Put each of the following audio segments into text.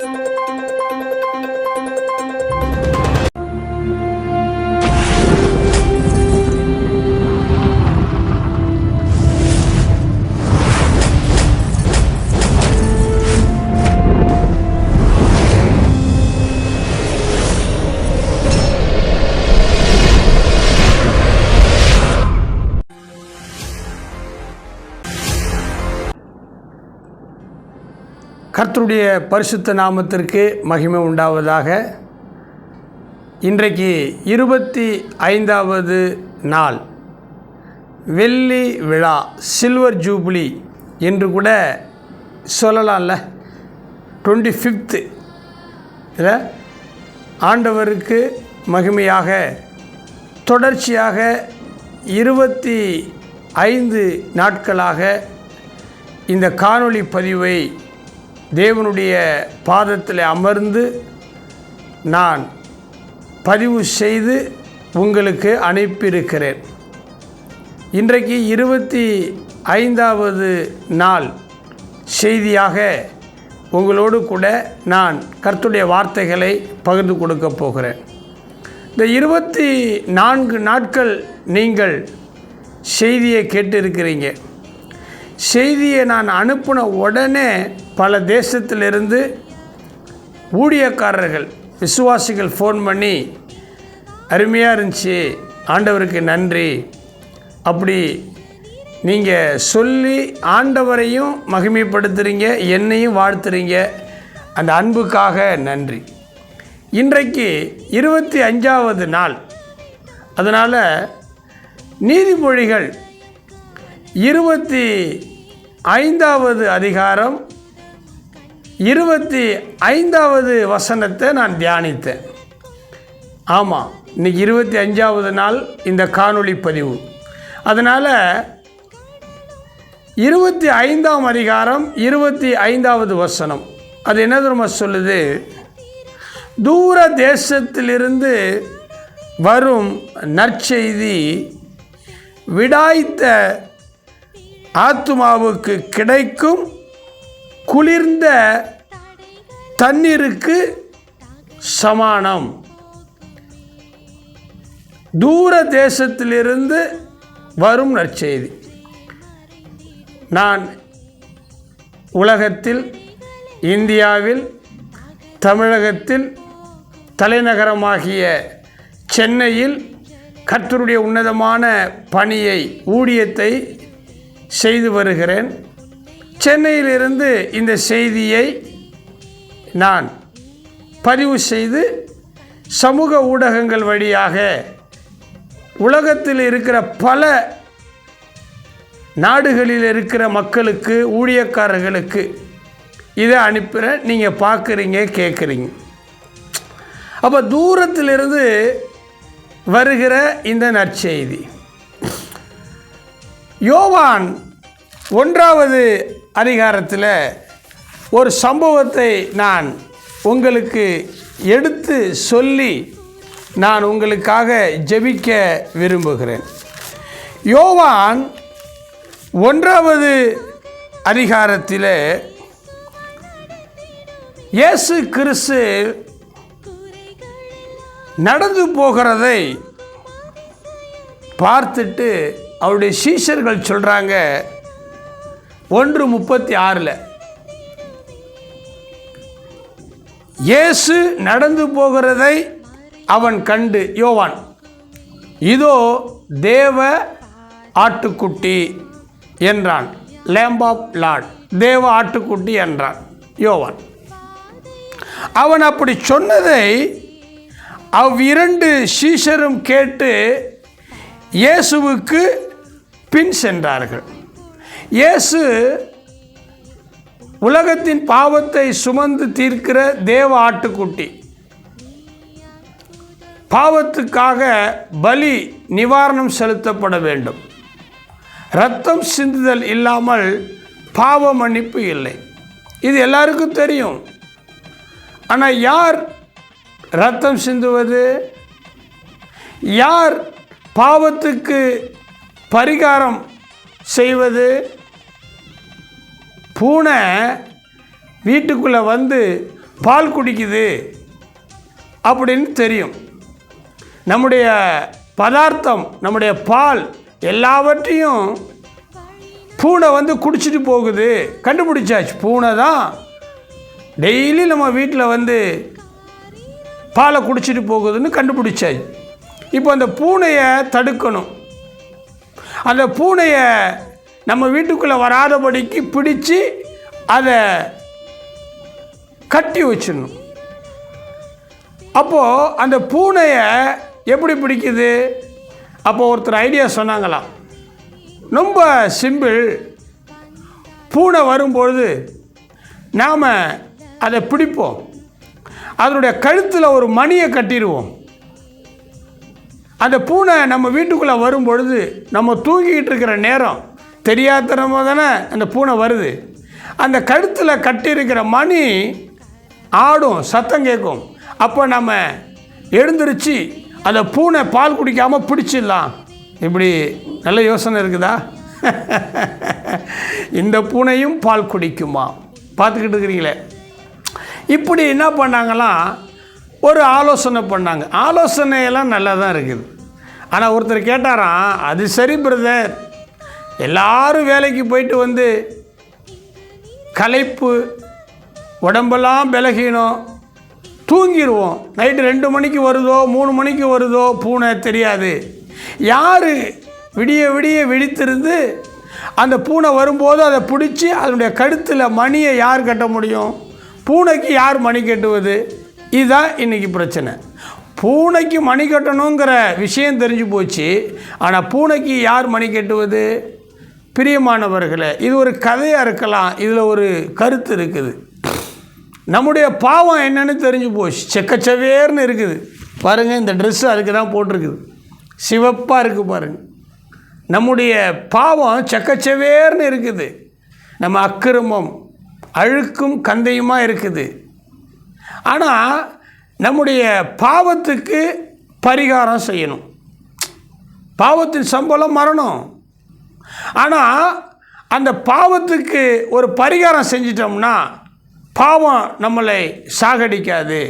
you. கர்த்தருடைய பரிசுத்த நாமத்திற்கு மகிமை உண்டாவதாக. இன்றைக்கு இருபத்தி ஐந்தாவது நாள். வெள்ளி விழா சில்வர் ஜூப்ளி என்று கூட சொல்லலாம்ல. டுவெண்ட்டி ஃபிஃப்த்து இதில் ஆண்டவருக்கு மகிமையாக தொடர்ச்சியாக இருபத்தி ஐந்து நாட்களாக இந்த காணொளி பதிவை தேவனுடைய பாதத்தில் அமர்ந்து நான் பதிவு செய்து உங்களுக்கு அனுப்பியிருக்கிறேன். இன்றைக்கு இருபத்தி ஐந்தாவது நாள் செய்தியாக உங்களோடு கூட நான் கர்த்துடைய வார்த்தைகளை பகிர்ந்து கொடுக்க போகிறேன். இந்த இருபத்தி நான்கு நாட்கள் நீங்கள் செய்தியை கேட்டிருக்கிறீங்க. செய்தியை நான் அனுப்பின உடனே பல தேசத்திலிருந்து ஊழியக்காரர்கள் விசுவாசிகள் ஃபோன் பண்ணி அருமையாக இருந்துச்சு ஆண்டவருக்கு நன்றி. அப்படி நீங்கள் சொல்லி ஆண்டவரையும் மகிமைப்படுத்துகிறீங்க என்னையும் வாழ்த்துறீங்க. அந்த அன்புக்காக நன்றி. இன்றைக்கு இருபத்தி அஞ்சாவது நாள். அதனால் நீதிமொழிகள் இருபத்தி ஐந்தாவது அதிகாரம் இருபத்தி ஐந்தாவது வசனத்தை நான் தியானித்தேன். ஆமாம் இன்றைக்கி இருபத்தி அஞ்சாவது நாள் இந்த காணொளி பதிவு. அதனால் இருபத்தி ஐந்தாம் அதிகாரம் இருபத்தி ஐந்தாவது வசனம். அது என்ன தெரியுமா சொல்லுது? தூர தேசத்திலிருந்து வரும் நற்செய்தி விடாய்த்த ஆத்மாவுக்கு கிடைக்கும் குளிர்ந்த தண்ணீருக்கு சமானம். தூர தேசத்திலிருந்து வரும் நற்செய்தி. நான் உலகத்தில் இந்தியாவில் தமிழகத்தில் தலைநகரமாகிய சென்னையில் கர்த்தருடைய உன்னதமான பணியை ஊழியத்தை செய்து வருகிறேன். சென்னையிலிருந்து இந்த செய்தியை நான் பதிவு செய்து சமூக ஊடகங்கள் வழியாக உலகத்தில் இருக்கிற பல நாடுகளில் இருக்கிற மக்களுக்கு ஊழியக்காரர்களுக்கு இதை அனுப்புகிறேன் நீங்கள் பார்க்குறீங்க கேட்குறீங்க அப்போ தூரத்திலிருந்து வருகிற இந்த நற்செய்தி. யோவான் ஒன்றாவது அதிகாரத்தில் ஒரு சம்பவத்தை நான் உங்களுக்கு எடுத்து சொல்லி நான் உங்களுக்காக ஜெபிக்க விரும்புகிறேன். யோவான் ஒன்றாவது அதிகாரத்தில் இயேசு கிறிஸ்து நடந்து போகிறதை பார்த்துட்டு அவருடைய சீஷர்கள் சொல்கிறாங்க ஒன்று முப்பத்தி ஆறில் இயேசு நடந்து போகிறதை அவன் கண்டு யோவான் இதோ தேவ ஆட்டுக்குட்டி என்றான். லேம்ப் ஆஃப் லார்ட் தேவ ஆட்டுக்குட்டி என்றான் யோவான். அவன் அப்படி சொன்னதை அவ்விரண்டு சீஷரும் கேட்டு இயேசுவுக்கு பின் சென்றார்கள். இயேசு உலகத்தின் பாவத்தை சுமந்து தீர்க்கிற தேவ ஆட்டுக்குட்டி. பாவத்துக்காக பலி நிவாரணம் செலுத்தப்பட வேண்டும். ரத்தம் சிந்துதல் இல்லாமல் பாவ மன்னிப்பு இல்லை. இது எல்லாருக்கும் தெரியும். ஆனால் யார் ரத்தம் சிந்துவது? யார் பாவத்துக்கு பரிகாரம் செய்வது பூனை வீட்டுக்குள்ளே வந்து பால் குடிக்குது அப்படின்னு தெரியும். நம்முடைய பதார்த்தம் நம்முடைய பால் எல்லாவற்றையும் பூனை வந்து குடிச்சிட்டு போகுது. கண்டுபிடிச்சாச்சு. பூனை தான் டெய்லி நம்ம வீட்டில் வந்து பாலை குடிச்சிட்டு போகுதுன்னு கண்டுபிடிச்சாச்சு. இப்போ அந்த பூனையை தடுக்கணும். அந்த பூனையை நம்ம வீட்டுக்குள்ளே வராதபடிக்கு பிடிச்சு அதை கட்டி வச்சிடணும். அப்போது அந்த பூனையை எப்படி பிடிக்குது? அப்போ ஒருத்தர் ஐடியா சொன்னாங்களாம். ரொம்ப சிம்பிள். பூனை வரும்பொழுது நாம் அதை பிடிப்போம். அதனுடைய கழுத்தில் ஒரு மணியை கட்டிடுவோம். அந்த பூனை நம்ம வீட்டுக்குள்ளே வரும் பொழுது நம்ம தூங்கிக்கிட்டு இருக்கிற நேரம் தெரியாதனமாக தானே அந்த பூனை வருது. அந்த கழுத்தில் கட்டியிருக்கிற மணி ஆடும் சத்தம் கேட்கும். அப்போ நம்ம எழுந்திருச்சு அந்த பூனை பால் குடிக்காமல் பிடிச்சிடலாம். இப்படி நல்ல யோசனை இருக்குதா? இந்த பூனையும் பால் குடிக்குமா? பார்த்துக்கிட்டு இருக்கிறீங்களே. இப்படி என்ன பண்ணாங்களாம் ஒரு ஆலோசனை பண்ணாங்க. ஆலோசனையெல்லாம் நல்லா தான் இருக்குது. ஆனால் ஒருத்தர் கேட்டாராம் அது சரி பிரதர் எல்லாரும் வேலைக்கு போயிட்டு வந்து களைப்பு உடம்பெல்லாம் பலகீனம் தூங்கிடுவோம் நைட்டு ரெண்டு மணிக்கு வருதோ மூணு மணிக்கு வருதோ பூனை தெரியாது. யார் விடிய விடிய விழித்திருந்து அந்த பூனை வரும்போது அதை பிடிச்சி அதனுடைய கழுத்தில் மணியை யார் கட்ட முடியும்? பூனைக்கு யார் மணி கட்டுவது? இதுதான் இன்றைக்கி பிரச்சனை. பூனைக்கு மணி கட்டணுங்கிற விஷயம் தெரிஞ்சு போச்சு. ஆனால் பூனைக்கு யார் மணி கட்டுவது? பிரியமானவர்களை இது ஒரு கதையாக இருக்கலாம். இதில் ஒரு கருத்து இருக்குது. நம்முடைய பாவம் என்னன்னு தெரிஞ்சு போச்சு. செக்கச்சவேர்னு இருக்குது. பாருங்கள் இந்த ட்ரெஸ்ஸு அதுக்கு தான் போட்டிருக்குது. சிவப்பாக இருக்குது பாருங்கள் நம்முடைய பாவம் செக்கச்சவேர்னு இருக்குது. நம்ம அக்கிரமம் அழுக்கும் கந்தையுமாக இருக்குது. ஆனால் நம்முடைய பாவத்துக்கு பரிகாரம் செய்யணும். பாவத்தின் சம்பளம் மரணம். ஆனால் அந்த பாவத்துக்கு ஒரு பரிகாரம் செஞ்சிட்டோம்னா பாவம் நம்மளை சாகடிக்காது.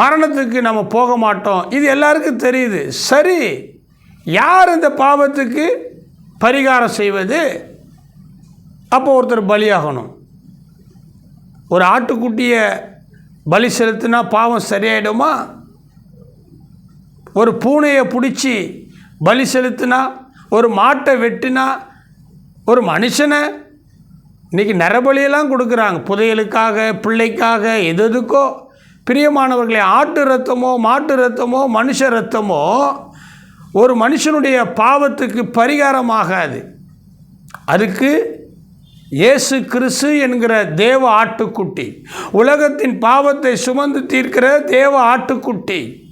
மரணத்துக்கு நம்ம போக மாட்டோம். இது எல்லாருக்கும் தெரியுது. சரி யார் இந்த பாவத்துக்கு பரிகாரம் செய்வது? அப்போ ஒருத்தர் பலியாகணும். ஒரு ஆட்டுக்குட்டியை பலி செலுத்தினா பாவம் சரியாயிடுமா? ஒரு பூனையை பிடிச்சி பலி செலுத்தினா ஒரு மாட்டை வெட்டினா ஒரு மனுஷனை இன்றைக்கி நரபலியெல்லாம் கொடுக்குறாங்க. புதையலுக்காக பிள்ளைக்காக எது எதுக்கோ. பிரியமானவர்களே ஆட்டு ரத்தமோ மாட்டு ரத்தமோ மனுஷ ரத்தமோ ஒரு மனுஷனுடைய பாவத்துக்கு பரிகாரமாகாது. அதுக்கு இயேசு கிறிஸ்து என்கிற தேவ ஆட்டுக்குட்டி. உலகத்தின் பாவத்தை சுமந்து தீர்க்கிற தேவ ஆட்டுக்குட்டி.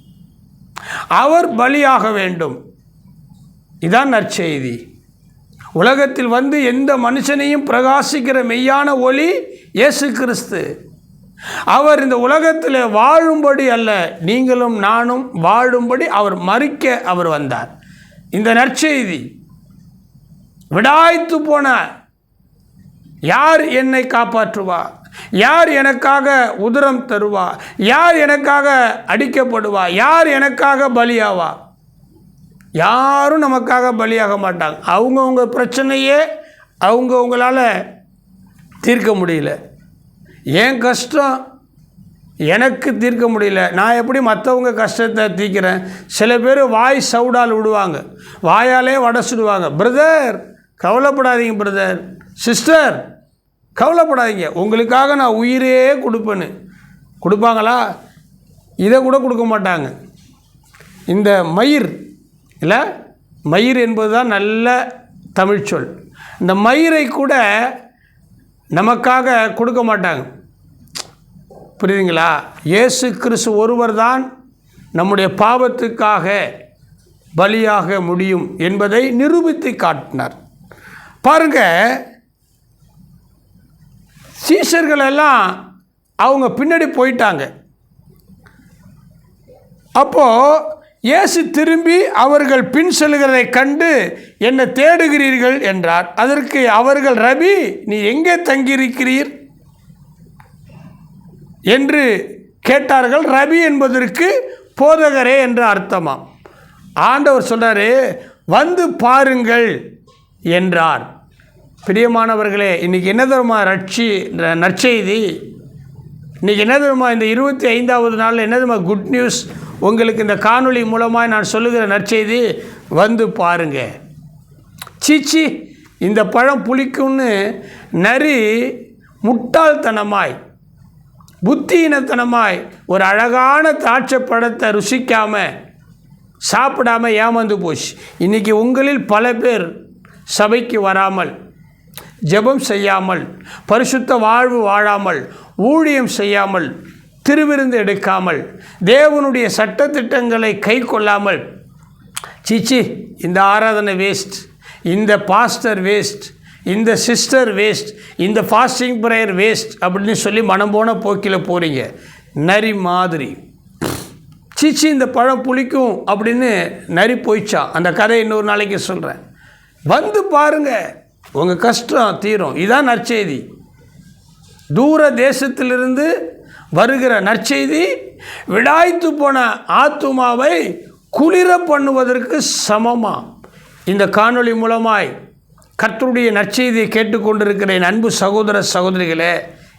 அவர் பலியாக வேண்டும். இதான் நற்செய்தி. உலகத்தில் வந்து எந்த மனுஷனையும் பிரகாசிக்கிற மெய்யான ஒளி இயேசு கிறிஸ்து. அவர் இந்த உலகத்தில் வாழும்படி அல்ல நீங்களும் நானும் வாழும்படி அவர் மறிக்க அவர் வந்தார். இந்த நற்செய்தி. விடாய்த்து போன யார் என்னை காப்பாற்றுவா? யார் எனக்காக உதிரம் தருவா? யார் எனக்காக அடிக்கப்படுவா? யார் எனக்காக பலியாவா? யாரும் நமக்காக பலியாக மாட்டாங்க. அவங்கவுங்க பிரச்சனையே அவங்கவுங்களால் தீர்க்க முடியல. ஏன் கஷ்டம் எனக்கு தீர்க்க முடியல. நான் எப்படி மற்றவங்க கஷ்டத்தை தீர்க்கிறேன்? சில பேர் வாய் சவுடால் விடுவாங்க. வாயாலே வடை சுடுவாங்க. பிரதர் கவலைப்படாதீங்க பிரதர் சிஸ்டர் கவலைப்படாதீங்க. உங்களுக்காக நான் உயிரே கொடுப்பேன்னு. கொடுப்பாங்களா? இதை கூட கொடுக்க மாட்டாங்க. இந்த மயிர் இல்லை? மயிர் என்பது தான் நல்ல தமிழ்ச்சொல் இந்த மயிரை கூட நமக்காக கொடுக்க மாட்டாங்க. புரியுதுங்களா? இயேசு கிறிஸ்து ஒருவர் தான் நம்முடைய பாவத்துக்காக பலியாக முடியும் என்பதை நிரூபித்து காட்டினார். பாருங்க சீஷர்கள் எல்லாம் அவங்க பின்னாடி போயிட்டாங்க. அப்போது இயேசு திரும்பி அவர்கள் பின் செல்கிறதை கண்டு என்னை தேடுகிறீர்கள் என்றார். அதற்கு அவர்கள் ரவி நீ எங்கே தங்கியிருக்கிறீர்? என்று கேட்டார்கள். ரவி என்பதற்கு போதகரே என்று அர்த்தமாம். ஆண்டவர் சொல்கிறாரு வந்து பாருங்கள் என்றார். பிரியமானவர்களே இன்றைக்கி என்ன தருமா ரட்சி நற்செய்தி? இன்றைக்கி என்ன தருமா இந்த இருபத்தி ஐந்தாவது நாளில் என்ன தருமா குட் நியூஸ் உங்களுக்கு இந்த காணொளி மூலமாக நான் சொல்லுகிற நற்செய்தி வந்து பாருங்க. சீச்சி இந்த பழம் புளிக்கும்னு நரி முட்டாள்தனமாய் புத்தியினத்தனமாய் ஒரு அழகான திராட்சை பழத்தை ருசிக்காமல் சாப்பிடாம ஏமாந்து போச்சு. இன்றைக்கி உங்களில் பல பேர் சபைக்கு வராமல் ஜெபம் செய்யாமல் பரிசுத்த வாழ்வு வாழாமல் ஊழியம் செய்யாமல் திருவிருந்து எடுக்காமல் தேவனுடைய சட்டத்திட்டங்களை கை கொள்ளாமல் சீச்சி இந்த ஆராதனை வேஸ்ட் இந்த பாஸ்டர் வேஸ்ட் இந்த சிஸ்டர் வேஸ்ட் இந்த ஃபாஸ்டிங் ப்ரேயர் வேஸ்ட் அப்படின்னு சொல்லி மனம் போன போக்கில் போகிறீங்க நரி மாதிரி. சீச்சி இந்த பழம் புளிக்கும் அப்படின்னு நரி போயிச்சான் அந்த கதை இன்னொரு நாளைக்கு சொல்கிறேன் வந்து பாருங்க. உங்கள் கஷ்டம் தீரும். இதான் நற்செய்தி. தூர தேசத்திலிருந்து வருகிற நற்செய்தி விடாய்த்து போன ஆத்துமாவை குளிர பண்ணுவதற்கு சமமாக இந்த காணொளி மூலமாய் கர்த்தருடைய நற்செய்தியை கேட்டுக்கொண்டிருக்கிறேன் அன்பு சகோதர சகோதரிகளே.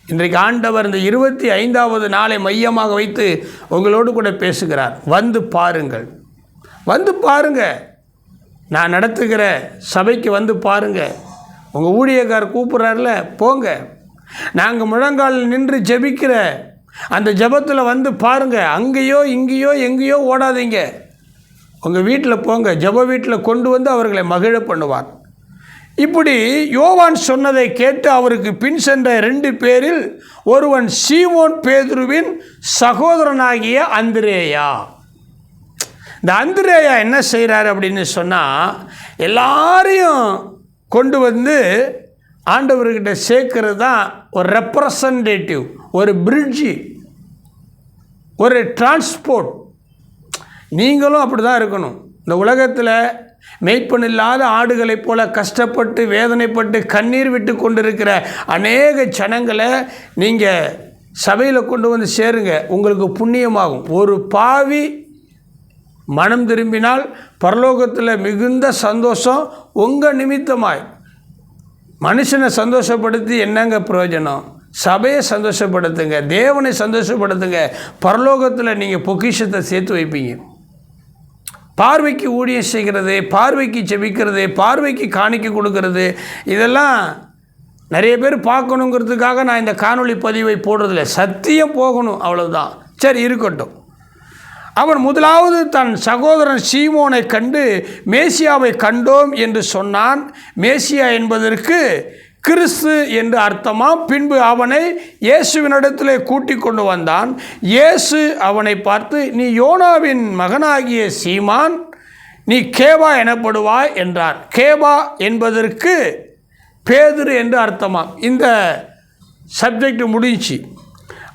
இன்றைக்கு ஆண்டவர் இந்த இருபத்தி ஐந்தாவது நாளை மையமாக வைத்து உங்களோடு கூட பேசுகிறார். வந்து பாருங்கள். வந்து பாருங்கள் நான் நடத்துகிற சபைக்கு வந்து பாருங்கள் உங்கள் ஊழியக்கார் கூப்பிட்றாருல போங்க. நாங்கள் முழங்காலில் நின்று ஜெபிக்கிற அந்த ஜெபத்தில் வந்து பாருங்கள் அங்கேயோ இங்கேயோ எங்கேயோ ஓடாதீங்க. உங்கள் வீட்டில் போங்க ஜெப வீட்டில் கொண்டு வந்து அவர்களை மகிழ பண்ணுவார். இப்படி யோவான் சொன்னதை கேட்டு அவருக்கு பின் சென்ற ரெண்டு பேரில் ஒருவன் சீமோன் பேதுருவின் சகோதரனாகிய அந்திரேயா. இந்த அந்திரேயா என்ன செய்கிறார் அப்படின்னு சொன்னால் எல்லாரையும் கொண்டு வந்து ஆண்டவர்கிட்ட சேர்க்கறது தான் ஒரு ரெப்ரசன்டேட்டிவ் ஒரு பிரிட்ஜி ஒரு டிரான்ஸ்போர்ட் நீங்களும் அப்படி தான் இருக்கணும். இந்த உலகத்தில் மெய்ப்பன் இல்லாத ஆடுகளைப் போல கஷ்டப்பட்டு வேதனைப்பட்டு கண்ணீர் விட்டு கொண்டிருக்கிற அநேக ஜனங்களை நீங்கள் சபையில் கொண்டு வந்து சேருங்க. உங்களுக்கு புண்ணியமாகும். ஒரு பாவி மனம் திரும்பினால் பரலோகத்தில் மிகுந்த சந்தோஷம் உங்கள் நிமித்தமாய். மனுஷனை சந்தோஷப்படுத்தி என்னங்க பிரயோஜனம்? சபையை சந்தோஷப்படுத்துங்க தேவனை சந்தோஷப்படுத்துங்க. பரலோகத்தில் நீங்கள் பொக்கிஷத்தை சேர்த்து வைப்பீங்க. பார்வைக்கு ஊழியம் செய்கிறது பார்வைக்கு ஜெபிக்கிறது பார்வைக்கு காணிக்க கொடுக்கறது இதெல்லாம் நிறைய பேர் பார்க்கணுங்கிறதுக்காக நான் இந்த காணொளி பதிவை போடுறதில்ல. சத்தியம் போகணும் அவ்வளோதான் சரி இருக்கட்டும். அவன் முதலாவது தன் சகோதரன் சீமோனை கண்டு மேசியாவை கண்டோம் என்று சொன்னான். மேசியா என்பதற்கு கிறிஸ்து என்று அர்த்தமாம். பின்பு அவனை இயேசுவினிடத்திலே கூட்டிக் கொண்டு வந்தான். இயேசு அவனை பார்த்து நீ யோனாவின் மகனாகிய சீமான் நீ கேபா எனப்படுவாய் என்றார். கேபா என்பதற்கு பேதுரு என்று அர்த்தமாம். இந்த சப்ஜெக்ட் முடிஞ்சு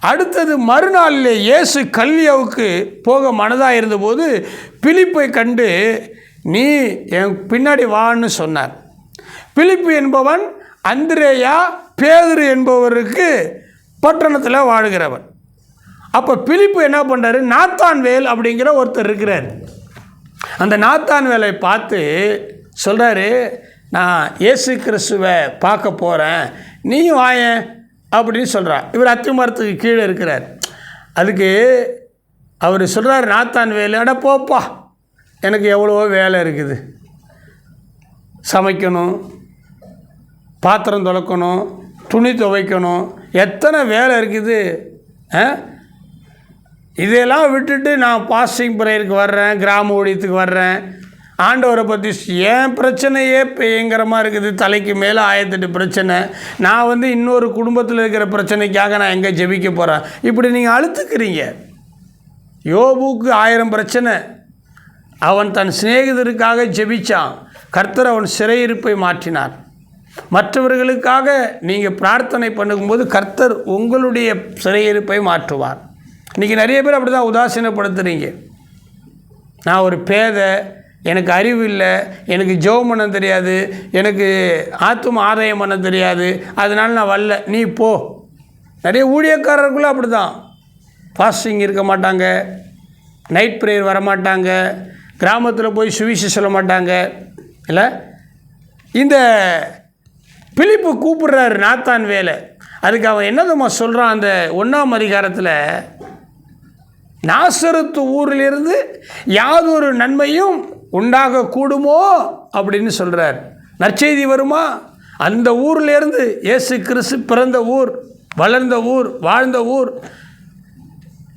அடுத்தது மறுநாளிலே இயேசு கல்வியாவுக்கு போக மனதாக இருந்தபோது பிலிப்பை கண்டு நீ என் பின்னாடி வான்னு சொன்னார். பிலிப்பு என்பவன் அந்திரேயா பேதுரு என்பவருக்கு பட்டணத்தில் வாழுகிறவன். அப்போ பிலிப்பு என்ன பண்ணுறாரு நாத்தான் வேல் அப்படிங்கிற ஒருத்தர் இருக்கிறார். அந்த நாத்தான் வேலை பார்த்து சொல்கிறாரு நான் இயேசு கிறிஸ்துவை பார்க்க போகிறேன் நீயும் வாயேன். அப்படின்னு சொல்கிறார் இவர் அத்தி மரத்துக்கு கீழே இருக்கிறார். அதுக்கு அவர் சொல்கிறார் நாத்தான் வேலு. அட போப்பா எனக்கு எவ்வளவோ வேலை இருக்குது. சமைக்கணும் பாத்திரம் துலக்கணும் துணி துவைக்கணும். எத்தனை வேலை இருக்குது? இதையெல்லாம் விட்டுட்டு நான் பாஸ்டிங் பிரேயருக்கு வர்றேன் கிராம ஊழியத்துக்கு வர்றேன். ஆண்டவரை பற்றி ஏன் பிரச்சனையே பயங்கரமாக இருக்குது. தலைக்கு மேலே ஆயிரத்தெட்டு பிரச்சனை. நான் வந்து இன்னொரு குடும்பத்தில் இருக்கிற பிரச்சனைக்காக நான் எங்கே ஜெபிக்க போகிறேன் இப்படி நீங்கள் அழுத்துக்கிறீங்க. யோபுக்கு ஆயிரம் பிரச்சனை. அவன் தன் சிநேகிதருக்காக ஜெபிச்சான். கர்த்தர் அவன் சிறையிருப்பை மாற்றினார். மற்றவர்களுக்காக நீங்கள் பிரார்த்தனை பண்ணும்போது கர்த்தர் உங்களுடைய சிறையிருப்பை மாற்றுவார். இன்றைக்கி நிறைய பேர் அப்படி தான் உதாசீனப்படுத்துகிறீங்க நான் ஒரு பேதை எனக்கு அறிவு இல்லை எனக்கு ஜெபம் பண்ண தெரியாது எனக்கு ஆத்தும ஆதாயம் பண்ண தெரியாது அதனால் நான் வரல. நீ போ. நிறைய ஊழியக்காரர்களும் அப்படி தான் ஃபாஸ்டிங் இருக்க மாட்டாங்க நைட் ப்ரேயர் வர மாட்டாங்க கிராமத்தில் போய் சுவிசேஷம் சொல்ல மாட்டாங்க. இல்லை? இந்த பிலிப்பு கூப்பிடுறாரு நாத்தான் வேலை. அதுக்கு அவன் என்னதும்மா சொல்கிறான் அந்த ஒன்றாம் அதிகாரத்தில் நாசரத்து ஊரிலிருந்து யாதொரு நன்மையும் உண்டாக கூடுமோ அப்படின்னு சொல்கிறார் நற்செய்தி வருமா? அந்த ஊர்லேருந்து இயேசு கிறிஸ்து பிறந்த ஊர் வளர்ந்த ஊர் வாழ்ந்த ஊர்.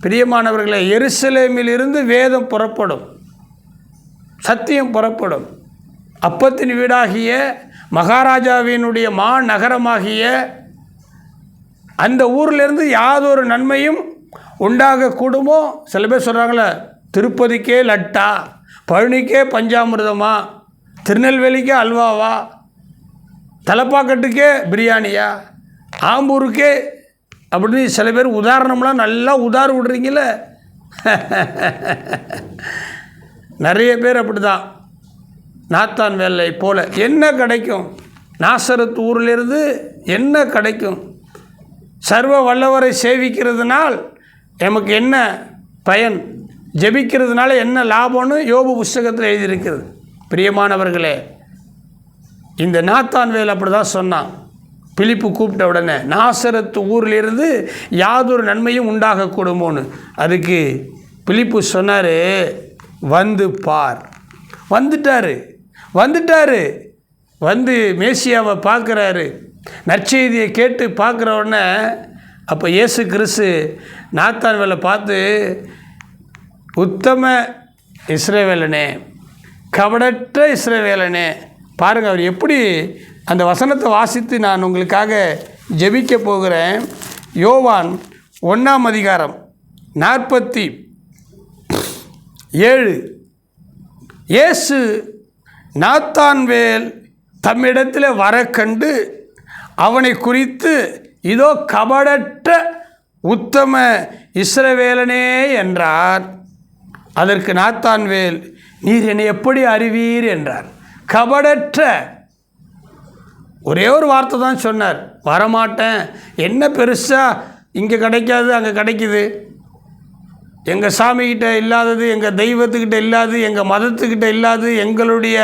பிரியமானவர்களே எருசலேமிலிருந்து வேதம் புறப்படும். சத்தியம் புறப்படும். அப்பத்தின் வீடாகிய மகாராஜாவினுடைய மா நகரமாகிய அந்த ஊர்லேருந்து யாதொரு நன்மையும் உண்டாக கூடுமோ சில பேர் சொல்கிறாங்களே திருப்பதிக்கே லட்டா. பழனிக்கே பஞ்சாமிரதமா? திருநெல்வேலிக்கே அல்வாவா? தலப்பாக்கட்டுக்கே பிரியாணியா? ஆம்பூருக்கே? அப்படின்னு சில பேர் உதாரணம்லாம் நல்லா உதார விடுறீங்கள நிறைய பேர் அப்படி தான் நாத்தான் வேலை போல். என்ன கிடைக்கும்? நாசரத்து ஊரிலிருந்து என்ன கிடைக்கும்? சர்வ வல்லவரை சேவிக்கிறதுனால் எமக்கு என்ன பயன்? ஜெபிக்கிறதுனால என்ன லாபம்னு யோபு புஸ்தகத்தில் எழுதியிருக்கிறது. பிரியமானவர்களே இந்த நாத்தான் வேல் அப்படி தான் சொன்னான். பிலிப்பு கூப்பிட்ட உடனே நாசரத்து ஊரிலிருந்து யாதொரு நன்மையும் உண்டாகக்கூடுமோன்னு. அதுக்கு பிலிப்பு சொன்னார் வந்து பார். வந்துட்டார். வந்துட்டாரு. வந்து மேசியாவை பார்க்குறாரு. நற்செய்தியை கேட்டு பார்க்குற உடனே அப்போ இயேசு கிறிஸ்து நாத்தான் வேலை பார்த்து உத்தம இஸ்ரேவேலனே கபடற்ற இஸ்ரேவேலனே பாருங்கள் அவர் எப்படி அந்த வசனத்தை வாசித்து நான் உங்களுக்காக ஜெபிக்க போகிறேன். யோவான் ஒன்றாம் அதிகாரம் நாற்பத்தி ஏழு. இயேசு நாத்தான்வேல் தம்மிடத்தில் வர கண்டு அவனை குறித்து இதோ கபடற்ற உத்தம இஸ்ரவேலனே என்றார். அதற்கு நாத்தான்வேல் நீர் என்னை எப்படி அறிவீர்? என்றார். கபடற்ற ஒரே ஒரு வார்த்தை தான் சொன்னார். வரமாட்டேன். என்ன பெருசாக இங்கே கிடைக்காது அங்கே கிடைக்குது. எங்கள் சாமிக்கிட்ட இல்லாதது எங்கள் தெய்வத்துக்கிட்ட இல்லாது எங்கள் மதத்துக்கிட்ட இல்லாது எங்களுடைய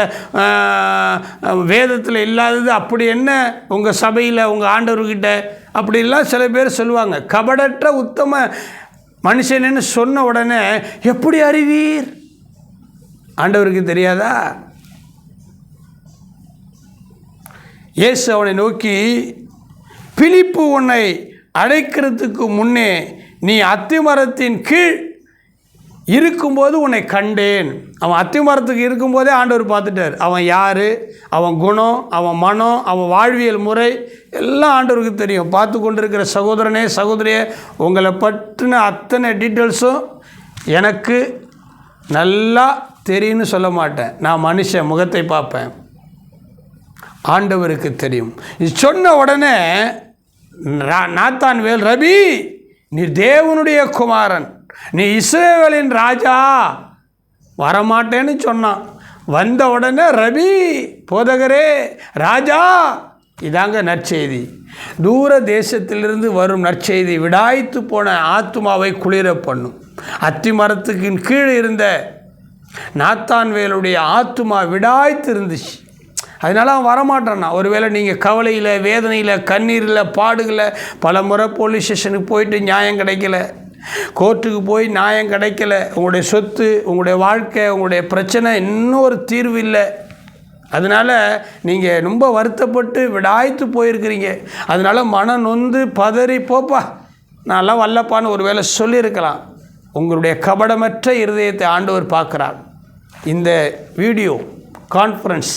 வேதத்தில் இல்லாதது அப்படி என்ன? உங்கள் சபையில் உங்கள் ஆண்டவர்கிட்ட? அப்படிலாம் சில பேர் சொல்லுவாங்க. கபடற்ற உத்தம மனுஷன்னு சொன்ன உடனே எப்படி அறிவீர்? ஆண்டவருக்கு தெரியாதா? இயேசு அவனை நோக்கி பிலிப்பு உன்னை அழைக்கிறதுக்கு முன்னே நீ அத்திமரத்தின் கீழ் இருக்கும்போது உன்னை கண்டேன். அவன் அத்திமரத்துக்கு இருக்கும்போதே ஆண்டவர் பார்த்துட்டார். அவன் யார்? அவன் குணம் அவன் மனம் அவன் வாழ்வியல் முறை எல்லாம் ஆண்டவருக்கு தெரியும். பார்த்து கொண்டிருக்கிற சகோதரனே சகோதரியே உங்களை பற்றின அத்தனை டீட்டெயில்ஸும் எனக்கு நல்லா தெரியும்னு சொல்ல மாட்டேன். நான் மனுஷன் முகத்தை பார்ப்பேன். ஆண்டவருக்கு தெரியும். இது சொன்ன உடனே நாத்தான் வேல் ரபி நீ தேவனுடைய குமாரன். நீ இஸ்ரேவேலின் ராஜா. வரமாட்டேன்னு சொன்னான். வந்த உடனே ரவி போதகரே ராஜா! இதாங்க நற்செய்தி. தூர தேசத்திலிருந்து வரும் நற்செய்தி. விடாய்த்து போன ஆத்மாவை குளிர பண்ணும். அத்தி மரத்துக்கு கீழே இருந்த நாத்தான்வேலுடைய ஆத்மா விடாய்த்து இருந்துச்சு. அதனால அவன் வரமாட்டானா ஒருவேளை நீங்கள் கவலையில் வேதனையில் கண்ணீரில் பாடுகளை பல முறை போலீஸ் ஸ்டேஷனுக்கு போயிட்டு நியாயம் கிடைக்கல. கோர்ட்டுக்கு போய் நியாயம் கிடைக்கல. உங்களுடைய சொத்து உங்களுடைய வாழ்க்கை உங்களுடைய பிரச்சனை இன்னும் ஒரு தீர்வு இல்லை. அதனால் நீங்கள் ரொம்ப வருத்தப்பட்டு விடாய்த்து போயிருக்கிறீங்க. அதனால் மனம் நொந்து பதறி போப்பா நான்லாம் வல்லப்பான்னு ஒரு வேளை சொல்லியிருக்கலாம். உங்களுடைய கபடமற்ற இருதயத்தை ஆண்டவர் பார்க்குறார். இந்த வீடியோ கான்ஃபரன்ஸ்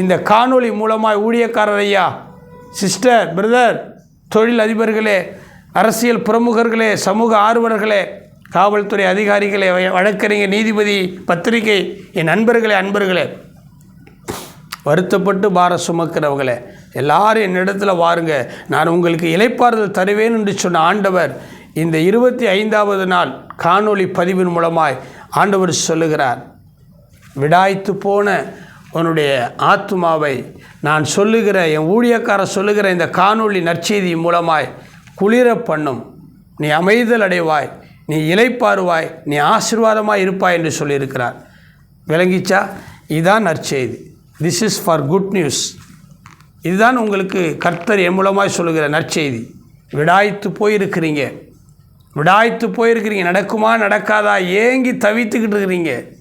இந்த காணொளி மூலமாக ஊழியக்காரர் ஐயா சிஸ்டர் பிரதர் தொழில் அதிபர்களே அரசியல் பிரமுகர்களே சமூக ஆர்வலர்களே காவல்துறை அதிகாரிகளே வழக்கறிஞர் நீதிபதி பத்திரிகை என் நண்பர்களே அன்பர்களே வருத்தப்பட்டு பார சுமக்கிறவங்களே எல்லாரும் என்னிடத்தில் வாருங்க. நான் உங்களுக்கு இலைப்பாறுதல் தருவேன் என்று சொன்ன ஆண்டவர் இந்த இருபத்தி ஐந்தாவது நாள் காணொளி பதிவின் மூலமாய் ஆண்டவர் சொல்லுகிறார். விடாய்த்து போன உன்னுடைய ஆத்மாவை நான் சொல்லுகிற என் ஊழியக்காரர் சொல்லுகிற இந்த காணொளி நற்செய்தி மூலமாய் குளிர பண்ணும். நீ அமைதல் அடைவாய். நீ இலைப்பாருவாய் நீ ஆசீர்வாதமாக இருப்பாய் என்று சொல்லியிருக்கிறார். விளங்கிச்சா? இதுதான் நற்செய்தி. This is for good news இதுதான் உங்களுக்கு கர்த்தர் என் சொல்லுகிற நற்செய்தி. விடாய்த்து போயிருக்கிறீங்க. விடாய்த்து போயிருக்கிறீங்க. நடக்குமா நடக்காதா? ஏங்கி தவித்துக்கிட்டு இருக்கிறீங்க.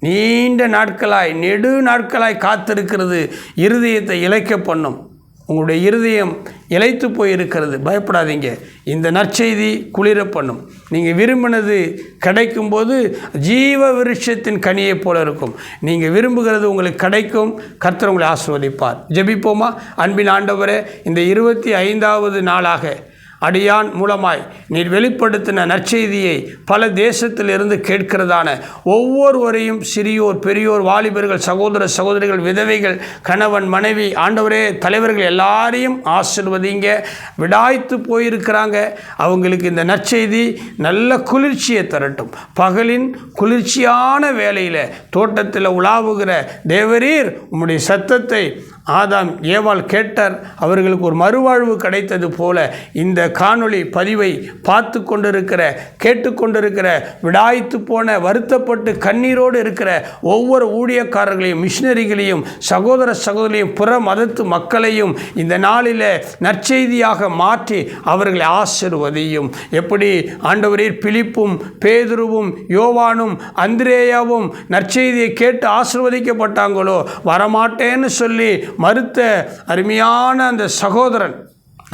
நீண்ட நாட்களாய் நெடு நாட்களாய் காத்திருக்கிறது. இருதயத்தை இழைக்க பண்ணும். உங்களுடைய இருதயம் இழைத்து போயிருக்கிறது. பயப்படாதீங்க. இந்த நற்செய்தி குளிர பண்ணும். நீங்கள் விரும்பினது கிடைக்கும்போது ஜீவ விருட்சத்தின் கனியைப் போல இருக்கும். நீங்கள் விரும்புகிறது உங்களுக்கு கிடைக்கும். கர்த்தர் உங்களை ஆசிர்வதிப்பார். ஜெபிப்போமா? அன்பின் ஆண்டவரே இந்த இருபத்தி ஐந்தாவது நாளாக அடியான் மூலமாய் நீர் வெளிப்படுத்தின நற்செய்தியை பல தேசத்திலிருந்து கேட்கிறதான ஒவ்வொருவரையும் சிறியோர் பெரியோர் வாலிபர்கள் சகோதர சகோதரிகள் விதவைகள் கணவன் மனைவி ஆண்டவரே தலைவர்கள் எல்லாரையும் ஆசிர்வதிங்க. விடாய்த்து போயிருக்கிறாங்க. அவங்களுக்கு இந்த நற்செய்தி நல்ல குளிர்ச்சியை தரட்டும். பகலின் குளிர்ச்சியான வேலையில் தோட்டத்தில் உலாவுகிற தேவரீர் உம்முடைய சத்தத்தை ஆதாம் ஏவாள் கேட்டார் அவர்களுக்கு ஒரு மறுவாழ்வு கிடைத்தது போல இந்த காணொளி பதிவை பார்த்து கொண்டிருக்கிற கேட்டுக்கொண்டிருக்கிற விடாய்த்து போன வருத்தப்பட்டு கண்ணீரோடு இருக்கிற ஒவ்வொரு ஊழியக்காரர்களையும் மிஷினரிகளையும் சகோதர சகோதரியும் புற மதத்து மக்களையும் இந்த நாளில் நற்செய்தியாக மாற்றி அவர்களை ஆசிர்வதியும். எப்படி? ஆண்டவரீர் பிலிப்பும் பேதுருவும் யோவானும் அந்திரேயாவும் நற்செய்தியை கேட்டு ஆசிர்வதிக்கப்பட்டாங்களோ? வரமாட்டேன்னு சொல்லி மறுத்த அருமையான அந்த சகோதரன்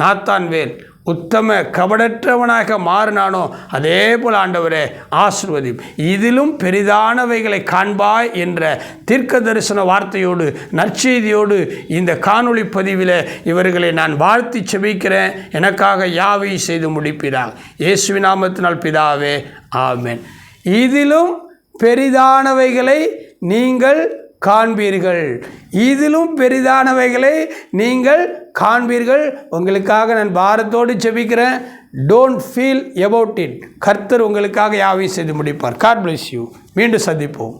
நாத்தான் வேல் உத்தம கபடற்றவனாக மாறினானோ அதே போல் ஆண்டவரே ஆசிர்வதி இதிலும் பெரிதானவைகளை காண்பாய் என்ற தீர்க்க தரிசன வார்த்தையோடு நற்செய்தியோடு இந்த காணொளி பதிவில் இவர்களை நான் வாழ்த்தி செபிக்கிறேன். எனக்காக யாவை செய்து முடிப்பிறார் இயேசுவி நாமத்தினால் பிதாவே ஆமேன். இதிலும் பெரிதானவைகளை நீங்கள் காண்பீர்கள். இதிலும் பெரிதானவைகளை நீங்கள் காண்பீர்கள். உங்களுக்காக நான் பாரத்தோடு செபிக்கிறேன் டோன்ட் ஃபீல் எபவுட் இட் கர்த்தர் உங்களுக்காக யாவையும் செய்து முடிப்பார். காட் பிளஸ் யூ மீண்டும் சந்திப்போம்.